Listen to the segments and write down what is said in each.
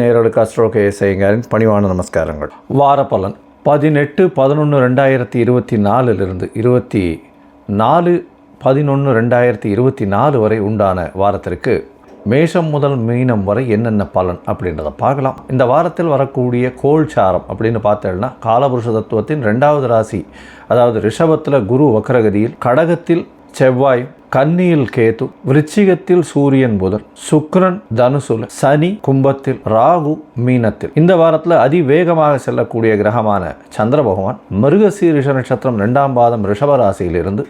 நேரலுக்கு astro கேஎஸ்ஐங்கரின் பணிவான நமஸ்காரங்கள். வார பலன் பதினெட்டு பதினொன்று ரெண்டாயிரத்தி இருபத்தி நாலுலேருந்து இருபத்தி நாலு பதினொன்று ரெண்டாயிரத்தி இருபத்தி நாலு வரை உண்டான வாரத்திற்கு மேஷம் முதல் மீனம் வரை என்னென்ன பலன் அப்படின்றத பார்க்கலாம். இந்த வாரத்தில் வரக்கூடிய கோல்சாரம் அப்படின்னு பார்த்தோம்னா காலபுருஷ தத்துவத்தின் ரெண்டாவது ராசி அதாவது ரிஷபத்தில் குரு வக்ரகதியில் கடகத்தில் செவ்வாய் கன்னியில் கேது விருச்சிகத்தில் சூரியன் புதன் சுக்ரன் தனுசுல சனி கும்பத்தில் ராகு மீனத்தில். இந்த வாரத்தில் அதிவேகமாக செல்லக்கூடிய கிரகமான சந்திர பகவான் மிருகசீரிஷ நட்சத்திரம் ரெண்டாம் பாதம் ரிஷபராசியிலிருந்து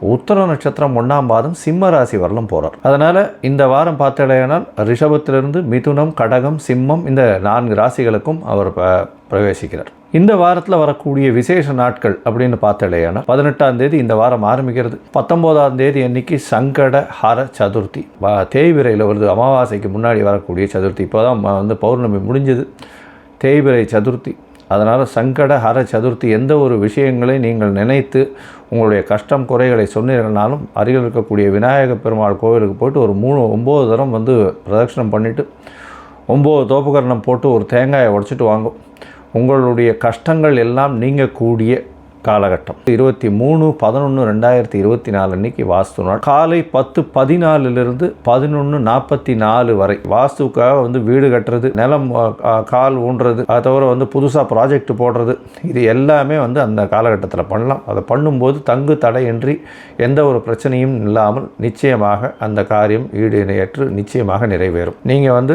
உத்தர நட்சத்திரம் ஒன்றாம் பாதம் சிம்ம ராசி வரலும் போகிறார் அதனால் இந்த வாரம் பார்த்தடையானால் ரிஷபத்திலிருந்து மிதுனம் கடகம் சிம்மம் இந்த நான்கு ராசிகளுக்கும் அவர் ப- பிரவேசிக்கிறார். இந்த வாரத்தில் வரக்கூடிய விசேஷ நாட்கள் அப்படின்னு பார்த்தடையானா பதினெட்டாம் தேதி இந்த வாரம் ஆரம்பிக்கிறது. பத்தொம்போதாம் தேதி அன்னைக்கு சங்கட ஹர சதுர்த்தி. தேய்விரையில் வருது. அமாவாசைக்கு முன்னாடி வரக்கூடிய சதுர்த்தி. இப்போ தான் வந்து பௌர்ணமி முடிஞ்சது. தேய்பிரை சதுர்த்தி. அதனால் சங்கட ஹர சதுர்த்தி எந்த ஒரு விஷயங்களை நீங்கள் நினைத்து உங்களுடைய கஷ்டம் குறைகளை சொன்னீர்கள்னாலும் அருகில் இருக்கக்கூடிய விநாயக பெருமாள் கோவிலுக்கு போயிட்டு ஒரு மூணு ஒம்பது தரம் வந்து பிரதட்சணம் பண்ணிவிட்டு ஒம்பது தோப்புக்கரணம் போட்டு ஒரு தேங்காயை உடச்சிட்டு வாங்கும். உங்களுடைய கஷ்டங்கள் எல்லாம் நீங்கக்கூடிய காலகட்டம். இருபத்தி மூணு பதினொன்று ரெண்டாயிரத்தி இருபத்தி நாலு அன்னைக்கு வாஸ்து நாள். காலை பத்து பதினாலுலேருந்து பதினொன்று நாற்பத்தி நாலு வரை வாஸ்துக்காக வந்து வீடு கட்டுறது நிலம் கால் ஊன்றது அதை தவிர வந்து புதுசாக ப்ராஜெக்ட் போடுறது இது எல்லாமே வந்து அந்த காலகட்டத்தில் பண்ணலாம். அதை பண்ணும்போது தங்கு தடையின்றி எந்த ஒரு பிரச்சனையும் இல்லாமல் நிச்சயமாக அந்த காரியம் ஈடு நிச்சயமாக நிறைவேறும். நீங்கள் வந்து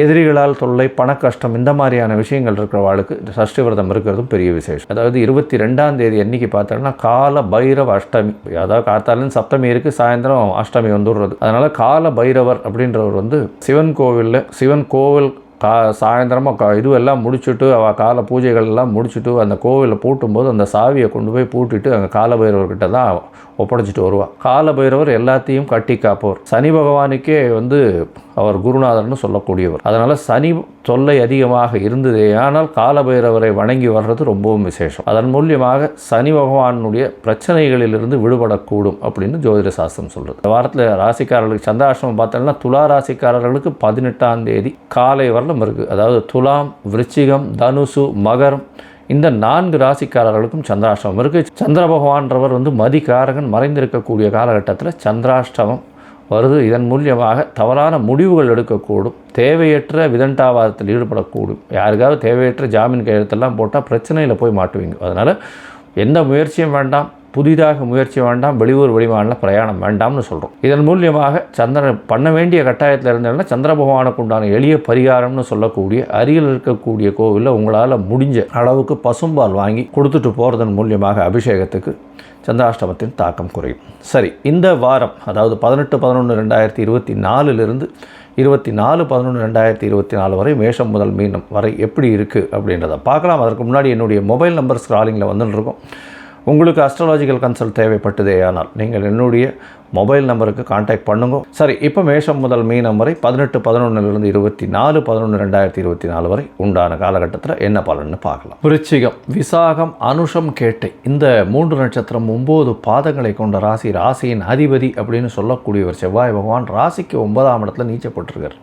எதிரிகளால் தொல்லை பண கஷ்டம் இந்த மாதிரியான விஷயங்கள் இருக்கிறவாளுக்கு இந்த சஷ்டி விரதம் இருக்கிறதும் பெரிய விசேஷம். அதாவது இருபத்தி ரெண்டாம் தேதி அன்னைக்கு பார்த்தோம்னா கால பைரவ அஷ்டமி. அதாவது காத்தாலும் சப்தமி இருக்குது சாயந்தரம் அஷ்டமி வந்துடுறது. அதனால் கால பைரவர் அப்படின்றவர் வந்து சிவன் கோவிலில் சிவன் கோவில் கா சாயந்தரமாக கா இதுவெல்லாம் முடிச்சுட்டு அவ கால பூஜைகள் எல்லாம் முடிச்சுட்டு அந்த கோவிலை பூட்டும்போது அந்த சாவியை கொண்டு போய் பூட்டிட்டு அங்கே காலபைரவர்கிட்ட தான் ஒப்படைச்சிட்டு வருவாள் காலபைரவர் எல்லாத்தையும் கட்டி காப்பவர். சனி பகவானுக்கே வந்து அவர் குருநாதர்னு சொல்லக்கூடியவர். அதனால் சனி தொல்லை அதிகமாக இருந்ததே ஆனால் காலபைரவரை வணங்கி வர்றது ரொம்பவும் விசேஷம். அதன் மூலியமாக சனி பகவானுடைய பிரச்சனைகளிலிருந்து விடுபடக்கூடும் அப்படின்னு ஜோதிட சாஸ்திரம் சொல்கிறது இந்த வாரத்தில் ராசிக்காரர்களுக்கு சந்திராஷ்டமம் பார்த்தோம்னா துலா ராசிக்காரர்களுக்கு பதினெட்டாம் தேதி காலை வரலும் இருக்குது அதாவது துலாம் விருச்சிகம் தனுசு மகரம் இந்த நான்கு ராசிக்காரர்களுக்கும் சந்திராஷ்டமம் இருக்குது சந்திர பகவான்றவர் வந்து மதிகாரகன் மறைந்திருக்கக்கூடிய காலகட்டத்தில் சந்திராஷ்டமம் வருது. இதன் மூலியமாக தவறான முடிவுகள் எடுக்கக்கூடும். தேவையற்ற விதண்டாவாதத்தில் ஈடுபடக்கூடும். யாருக்காவது தேவையற்ற ஜாமீன் கையெழுத்தெல்லாம் போட்டால் பிரச்சனையில் போய் மாட்டுவீங்க. அதனால் எந்த முயற்சியும் வேண்டாம். புதிதாக முயற்சி வேண்டாம் வெளியூர் வெளிமாநில பிரயாணம் வேண்டாம்னு சொல்கிறோம் இதன் மூலியமாக சந்திரன் பண்ண வேண்டிய கட்டாயத்தில் இருந்ததுன்னா சந்திர பகவானுக்கு உண்டான எளிய பரிகாரம்னு சொல்லக்கூடிய அருகில் இருக்கக்கூடிய கோவிலில் உங்களால் முடிஞ்ச அளவுக்கு பசும்பால் வாங்கி கொடுத்துட்டு போகிறதன் மூலியமாக அபிஷேகத்துக்கு சந்திராஷ்டமத்தின் தாக்கம் குறையும். சரி இந்த வாரம் அதாவது பதினெட்டு பதினொன்று ரெண்டாயிரத்தி இருபத்தி நாலுலேருந்து இருபத்தி நாலு பதினொன்று ரெண்டாயிரத்தி இருபத்தி நாலு வரை மேஷம் முதல் மீனம் வரை எப்படி இருக்குது அப்படின்றத பார்க்கலாம். அதற்கு முன்னாடி என்னுடைய மொபைல் நம்பர் ஸ்க்ராலிங்கில் வந்துட்டு இருக்கும். உங்களுக்கு அஸ்ட்ராலாஜிக்கல் கன்சல்ட் தேவைப்பட்டதே ஆனால் நீங்கள் என்னுடைய மொபைல் நம்பருக்கு காண்டாக்ட் பண்ணுங்க. சரி இப்போ மேஷம் முதல் மீனம் வரை பதினெட்டு பதினொன்றுலேருந்து இருபத்தி நாலு பதினொன்று ரெண்டாயிரத்தி இருபத்தி நாலு வரை உண்டான காலகட்டத்தில் என்ன பலன்னு பார்க்கலாம். விருச்சிகம் விசாகம் அனுஷம் கேட்டை இந்த மூன்று நட்சத்திரம் ஒம்பது பாதங்களை கொண்ட ராசி ராசியின் அதிபதி அப்படின்னு சொல்லக்கூடியவர் செவ்வாய் பகவான் ராசிக்கு ஒன்பதாம் இடத்துல நீச்சப்பட்டிருக்கார்.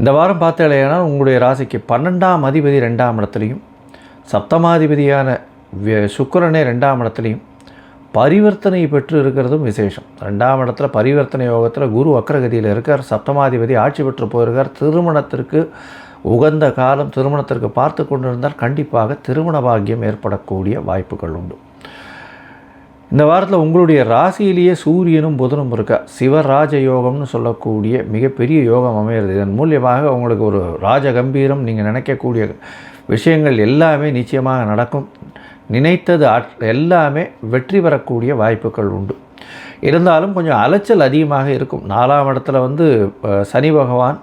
இந்த வாரம் பார்த்தீங்கன்னா உங்களுடைய ராசிக்கு பன்னெண்டாம் அதிபதி ரெண்டாம் இடத்துலையும் சப்தமாதிபதியான சுக்கிரனே ரெண்டாம் இடத்துலையும் பரிவர்த்தனை பெற்று இருக்கிறதும் விசேஷம். ரெண்டாம் இடத்துல பரிவர்த்தனை யோகத்தில் குரு வக்ரகதியில் இருக்கார். சப்தமாதிபதி ஆட்சி பெற்று போயிருக்கார். திருமணத்திற்கு உகந்த காலம் திருமணத்திற்கு பார்த்து கொண்டிருந்தால் கண்டிப்பாக திருமண பாக்கியம் ஏற்படக்கூடிய வாய்ப்புகள் உண்டு. இந்த வாரத்தில் உங்களுடைய ராசியிலேயே சூரியனும் புதனும் இருக்கா? சிவராஜ யோகம்னு சொல்லக்கூடிய மிகப்பெரிய யோகம் அமையிறது. இதன் மூலியமாக உங்களுக்கு ஒரு ராஜ கம்பீரம் நீங்கள் நினைக்கக்கூடிய விஷயங்கள் எல்லாமே நிச்சயமாக நடக்கும். நினைத்தது எல்லாமே வெற்றி பெறக்கூடிய வாய்ப்புகள் உண்டு. இருந்தாலும் கொஞ்சம் அலைச்சல் அதிகமாக இருக்கும். நாலாம் இடத்துல வந்து சனி பகவான்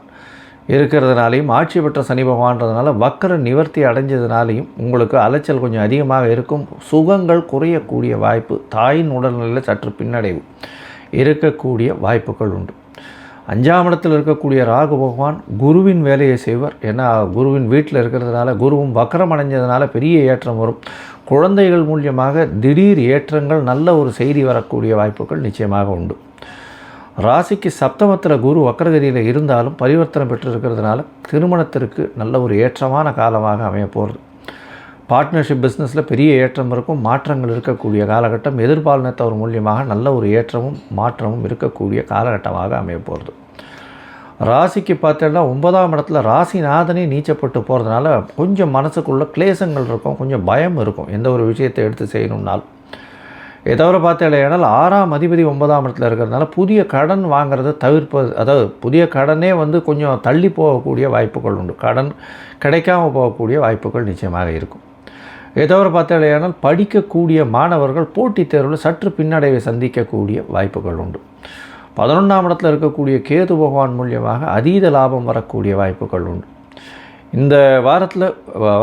இருக்கிறதுனாலையும் ஆட்சி பெற்ற சனி பகவான்றதுனால வக்கர நிவர்த்தி அடைஞ்சதுனாலையும் உங்களுக்கு அலைச்சல் கொஞ்சம் அதிகமாக இருக்கும். சுகங்கள் குறையக்கூடிய வாய்ப்பு தாயின் உடல்நிலையில் சற்று பின்னடைவு இருக்கக்கூடிய வாய்ப்புகள் உண்டு. அஞ்சாம் இடத்தில் இருக்கக்கூடிய ராகு பகவான் குருவின் வேலையை செய்வர். ஏன்னா குருவின் வீட்டில் இருக்கிறதுனால குருவும் வக்கரம் அடைஞ்சதுனால பெரிய ஏற்றம் வரும். குழந்தைகள் மூலியமாக திடீர் ஏற்றங்கள் நல்ல ஒரு செய்தி வரக்கூடிய வாய்ப்புகள் நிச்சயமாக உண்டு. ராசிக்கு சப்தமத்தில் குரு வக்கரகதியில் இருந்தாலும் பரிவர்த்தனை பெற்றிருக்கிறதுனால திருமணத்திற்கு நல்ல ஒரு ஏற்றமான காலமாக அமைய போகிறது பார்ட்னர்ஷிப் பிஸ்னஸில் பெரிய ஏற்றம் இருக்கும் மாற்றங்கள் இருக்கக்கூடிய காலகட்டம் எதிர்பாலினத்தவர் மூலியமாக நல்ல ஒரு ஏற்றமும் மாற்றமும் இருக்கக்கூடிய காலகட்டமாக அமைய போகிறது ராசிக்கு பார்த்தேன்னா ஒன்பதாம் இடத்துல ராசிநாதனே நீச்சப்பட்டு போகிறதுனால கொஞ்சம் மனசுக்குள்ள கிளேசங்கள் இருக்கும் கொஞ்சம் பயம் இருக்கும். எந்த ஒரு விஷயத்தை எடுத்து செய்யணும்னால் இதை தவிர பார்த்தீங்கன்னா ஆறாம் அதிபதி ஒன்பதாம் இடத்துல இருக்கிறதுனால புதிய கடன் வாங்குறதை தவிர்ப்பது அதாவது புதிய கடனே வந்து கொஞ்சம் தள்ளி போகக்கூடிய வாய்ப்புகள் உண்டு. கடன் கிடைக்காம போகக்கூடிய வாய்ப்புகள் நிச்சயமாக இருக்கும். இதை தவிர பார்த்தீங்கன்னா படிக்கக்கூடிய மாணவர்கள் போட்டித் தேர்வில் சற்று பின்னடைவை சந்திக்கக்கூடிய வாய்ப்புகள் உண்டு. பதினொன்றாம் இடத்துல இருக்கக்கூடிய கேது பகவான் மூலியமாக அதீத லாபம் வரக்கூடிய வாய்ப்புகள் உண்டு. இந்த வாரத்தில்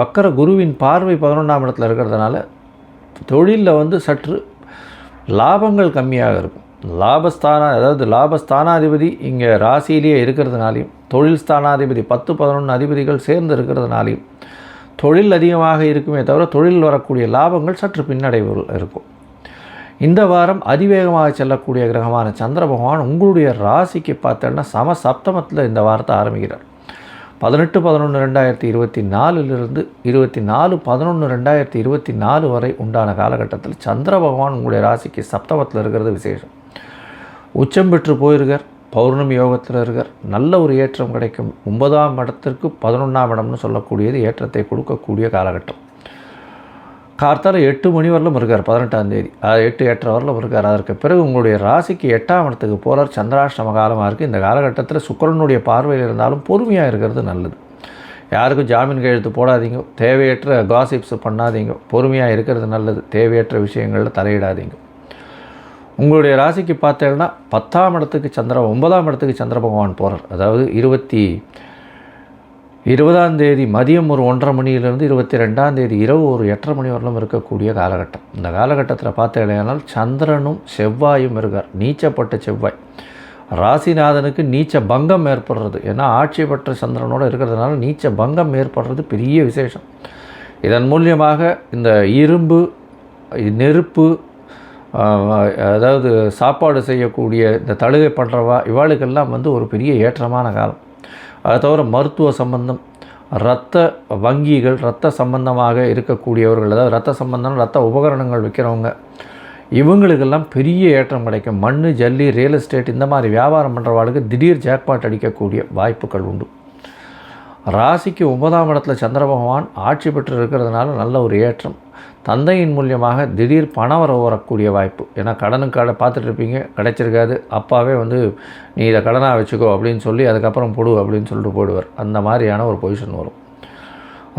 வக்கர குருவின் பார்வை பதினொன்றாம் இடத்துல இருக்கிறதுனால தொழிலில் வந்து சற்று லாபங்கள் கம்மியாக இருக்கும். லாபஸ்தான அதாவது லாபஸ்தானாதிபதி இங்கே ராசியிலேயே இருக்கிறதுனாலையும் தொழில் ஸ்தானாதிபதி பத்து பதினொன்று அதிபதிகள் சேர்ந்து இருக்கிறதுனாலையும் தொழில் அதிகமாக இருக்குமே தவிர தொழில் வரக்கூடிய லாபங்கள் சற்று பின்னடைவு இருக்கும். இந்த வாரம் அதிவேகமாக செல்லக்கூடிய கிரகமான சந்திர பகவான் உங்களுடைய ராசிக்கு பார்த்தோன்னா சம சப்தமத்தில் இந்த வாரத்தை ஆரம்பிக்கிறார். பதினெட்டு பதினொன்று ரெண்டாயிரத்தி இருபத்தி நாலுலேருந்து இருபத்தி நாலு பதினொன்று ரெண்டாயிரத்தி இருபத்தி நாலு வரை உண்டான காலகட்டத்தில் சந்திர பகவான் உங்களுடைய ராசிக்கு சப்தமத்தில் இருக்கிறது விசேஷம். உச்சம் பெற்று போயிருக்கார் பௌர்ணமி யோகத்தில் இருக்கார் நல்ல ஒரு ஏற்றம் கிடைக்கும். ஒன்பதாம் இடத்திற்கு பதினொன்றாம் இடம்னு சொல்லக்கூடியது ஏற்றத்தை கொடுக்கக்கூடிய காலகட்டம். கார்த்தால எட்டு மணி வரலும் இருக்கார் பதினெட்டாம் தேதி. அது எட்டு எட்டரை வரலும் இருக்கார். அதற்கு பிறகு உங்களுடைய ராசிக்கு எட்டாம் இடத்துக்கு போகிறார் சந்திராஷ்டம காலமாக இருக்குது இந்த காலகட்டத்தில் சுக்கிரனுடைய பார்வையில் இருந்தாலும் பொறுமையாக இருக்கிறது நல்லது. யாருக்கும் ஜாமீன் கையெழுத்து போடாதீங்க. தேவையற்ற காசிப்ஸ் பண்ணாதீங்க. பொறுமையாக இருக்கிறது நல்லது. தேவையற்ற விஷயங்களில் தலையிடாதீங்க. உங்களுடைய ராசிக்கு பார்த்தீங்கன்னா பத்தாம் இடத்துக்கு சந்திர ஒன்பதாம் இடத்துக்கு சந்திர பகவான் போகிறார் அதாவது இருபத்தி இருபதாம் தேதி மதியம் ஒரு ஒன்றரை மணியிலிருந்து இருபத்தி ரெண்டாம் தேதி இரவு ஒரு எட்டரை மணி வரலும் இருக்கக்கூடிய காலகட்டம். இந்த காலகட்டத்தில் பார்த்தீங்கன்னா சந்திரனும் செவ்வாயும் இருக்கார். நீச்சப்பட்ட செவ்வாய். ராசிநாதனுக்கு நீச்ச பங்கம் ஏற்படுறது. ஏன்னா ஆட்சி பெற்ற சந்திரனோடு இருக்கிறதுனால நீச்ச பங்கம் ஏற்படுறது பெரிய விசேஷம். இதன் மூலியமாக இந்த இரும்பு நெருப்பு அதாவது சாப்பாடு செய்யக்கூடிய இந்த தழுகை பண்ணுறவா இவாளுக்கெல்லாம் வந்து ஒரு பெரிய ஏற்றமான காலம். அதை தவிர மருத்துவ சம்பந்தம் இரத்த வங்கிகள் இரத்த சம்பந்தமாக இருக்கக்கூடியவர்கள் அதாவது இரத்த சம்பந்தம் இரத்த உபகரணங்கள் விற்கிறவங்க இவங்களுக்கெல்லாம் பெரிய ஏற்றம் கிடைக்கும். மண் ஜல்லி ரியல் எஸ்டேட் இந்த மாதிரி வியாபாரம் பண்ணுறவாளுக்கு திடீர் ஜாக்பாட் அடிக்கக்கூடிய வாய்ப்புகள் உண்டு. ராசிக்கு ஒன்பதாம் இடத்துல சந்திர பகவான் ஆட்சி பெற்று இருக்கிறதுனால நல்ல ஒரு ஏற்றம். தந்தையின் மூலியமாக திடீர் பணம் வர வரக்கூடிய வாய்ப்பு. ஏன்னா கடனுக்கு கடை பார்த்துட்ருப்பீங்க கிடைச்சிருக்காது. அப்பாவே வந்து நீ இதை கடனாக வச்சுக்கோ அப்படின்னு சொல்லி அதுக்கப்புறம் போடு அப்படின்னு சொல்லிட்டு போடுவார். அந்த மாதிரியான ஒரு பொசிஷன் வரும்.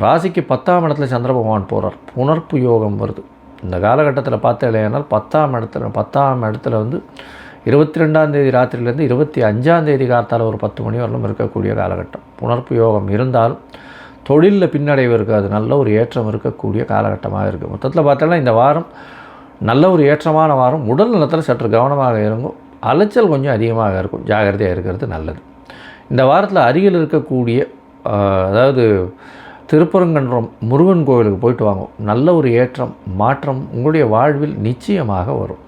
ராசிக்கு பத்தாம் இடத்துல சந்திர பகவான் போகிறார் புனர்ப்பு யோகம் வருது. இந்த காலகட்டத்தில் பார்த்த இல்லையானால் பத்தாம் இடத்துல பத்தாம் இடத்துல வந்து இருபத்தி ரெண்டாம் தேதி ராத்திரிலேருந்து இருபத்தி அஞ்சாம் தேதி ஒரு பத்து மணி வரலும் இருக்கக்கூடிய காலகட்டம். புனர்ப்பு யோகம் இருந்தாலும் தொழிலில் பின்னடைவு இருக்காது நல்ல ஒரு ஏற்றம் இருக்கக்கூடிய காலகட்டமாக இருக்குது மொத்தத்தில் பார்த்தோன்னா இந்த வாரம் நல்ல ஒரு ஏற்றமான வாரம். உடல் நலத்தில் சற்று கவனமாக இருக்கும் அலைச்சல் கொஞ்சம் அதிகமாக இருக்கும். ஜாகிரதையாக இருக்கிறது நல்லது. இந்த வாரத்தில் அருகில் இருக்கக்கூடிய அதாவது திருப்பரங்கன்றம் முருகன் கோவிலுக்கு போயிட்டு வாங்க. நல்ல ஒரு ஏற்றம் மாற்றம் உங்களுடைய வாழ்வில் நிச்சயமாக வரும்.